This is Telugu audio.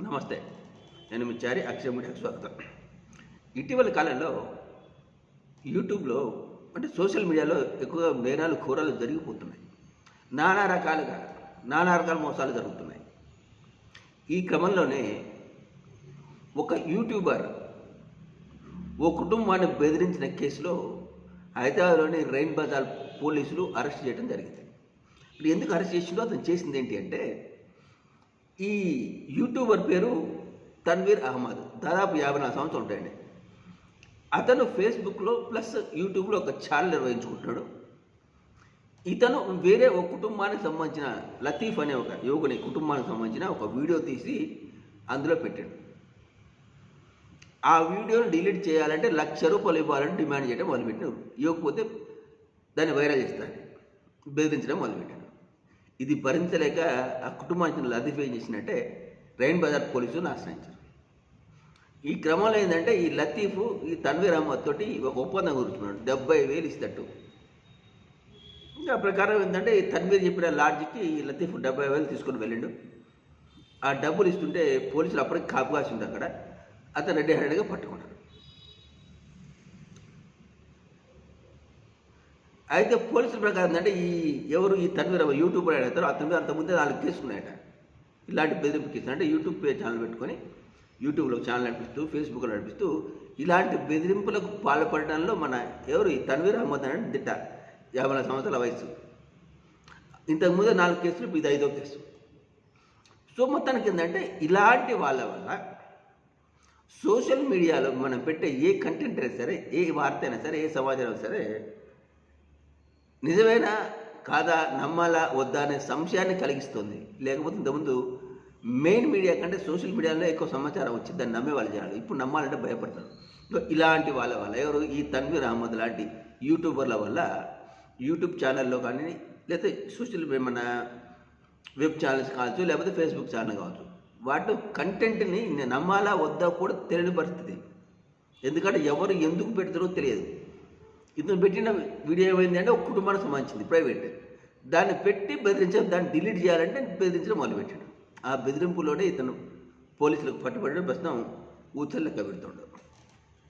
నమస్తే. నేను మీ చారి అక్షయ మీడియాకు స్వాగతం. ఇటీవల కాలంలో యూట్యూబ్లో అంటే సోషల్ మీడియాలో ఎక్కువగా నేరాలు కూరలు జరిగిపోతున్నాయి. నానా రకాలుగా నానా రకాల మోసాలు జరుగుతున్నాయి. ఈ క్రమంలోనే ఒక యూట్యూబర్ ఓ కుటుంబాన్ని బెదిరించిన కేసులో హైదరాబాద్లోని రెయిన్ బజార్ పోలీసులు అరెస్ట్ చేయడం జరిగింది. ఇప్పుడు ఎందుకు అరెస్ట్ చేసిందో అతను చేసింది ఏంటి అంటే ఈ యూట్యూబర్ పేరు తన్వీర్ అహ్మద్. దాదాపు యాభై నాలుగు సంవత్సరాలు ఉంటాయండి. అతను ఫేస్బుక్లో ప్లస్ యూట్యూబ్లో ఒక ఛానల్ నిర్వహించుకుంటున్నాడు. ఇతను వేరే ఒక కుటుంబానికి సంబంధించిన లతీఫ్ అనే ఒక యువకుని కుటుంబానికి సంబంధించిన ఒక వీడియో తీసి అందులో పెట్టాడు. ఆ వీడియోని డిలీట్ చేయాలంటే లక్ష రూపాయలు ఇవ్వాలని డిమాండ్ చేయడం మొదలుపెట్టాడు. ఇవ్వకపోతే దాన్ని వైరల్ చేస్తాను బెదిరించడం మొదలుపెట్టాడు. ఇది భరించలేక ఆ కుటుంబానికి లతిఫై ఏం చేసినట్టే రైన్ బజార్ పోలీసులు ఆశ్రయించారు ఈ క్రమంలో ఏంటంటే ఈ లతీఫ్ ఈ తన్వీర్ అహ్మద్ తోటి ఒక ఒప్పందం కూర్చున్నాడు డెబ్బై వేలు ఇస్తట్టు ఇంకా ప్రకారం ఏంటంటే ఈ తన్వీర్ చెప్పిన లాడ్జికి ఈ లతీఫ్ డెబ్బై వేలు తీసుకొని వెళ్ళిండు. ఆ డబ్బులు ఇస్తుంటే పోలీసులు అప్పటికి కాపు కాసిండు అక్కడ. అతను రెడ్డి హెడ్గా పట్టుకున్నాడు. అయితే పోలీసుల ప్రకారం ఏంటంటే ఈ ఎవరు ఈ తన్వీర్ యూట్యూబర్ అడుగుతారో అతని మీద అంతకుముందే నాలుగు కేసులు ఉన్నాయట. ఇలాంటి బెదిరింపు కేసులు అంటే యూట్యూబ్ పే ఛానల్ పెట్టుకొని యూట్యూబ్లో ఛానల్ నడిపిస్తూ ఫేస్బుక్లో నడిపిస్తూ ఇలాంటి బెదిరింపులకు పాల్పడడంలో మన ఎవరు ఈ తన్వీర్ అహ్మద్ అని దిట్ట యాభై నాలుగు సంవత్సరాల వయసు ఇంతకుముందే నాలుగు కేసులు ఇది ఐదో కేసు. సో మొత్తానికి ఏంటంటే ఇలాంటి వాళ్ళ వల్ల సోషల్ మీడియాలో మనం పెట్టే ఏ కంటెంట్ అయినా సరే ఏ వార్త అయినా సరే ఏ సమాచారం అయినా సరే నిజమైన? కాదా? నమ్మాలా? వద్దా అనే సంశయాన్ని కలిగిస్తుంది. లేకపోతే ఇంతకుముందు మెయిన్ మీడియా కంటే సోషల్ మీడియాలో ఎక్కువ సమాచారం వచ్చి దాన్ని నమ్మే వాళ్ళు చేయాలి ఇప్పుడు నమ్మాలంటే భయపడతారు. సో ఇలాంటి వాళ్ళ వల్ల ఎవరు? ఈ తన్వీర్ అహ్మద్ లాంటి యూట్యూబర్ల వల్ల యూట్యూబ్ ఛానల్లో కానీ లేకపోతే సోషల్ మన వెబ్ ఛానల్స్ కావచ్చు లేకపోతే ఫేస్బుక్ ఛానల్ కావచ్చు వాటి కంటెంట్ని నమ్మాలా? వద్దా? కూడా తెలియని పరిస్థితి. ఎందుకంటే ఎవరు ఎందుకు పెడతారో తెలియదు. ఇతను పెట్టిన వీడియో ఏమైంది అంటే ఒక కుటుంబానికి సంబంధించింది ప్రైవేట్. దాన్ని పెట్టి బెదిరించడం దాన్ని డిలీట్ చేయాలంటే బెదిరించడం మొదలుపెట్టాడు. ఆ బెదిరింపులోనే ఇతను పోలీసులకు పట్టుబడి ప్రశ్న ఊచలు లెక్క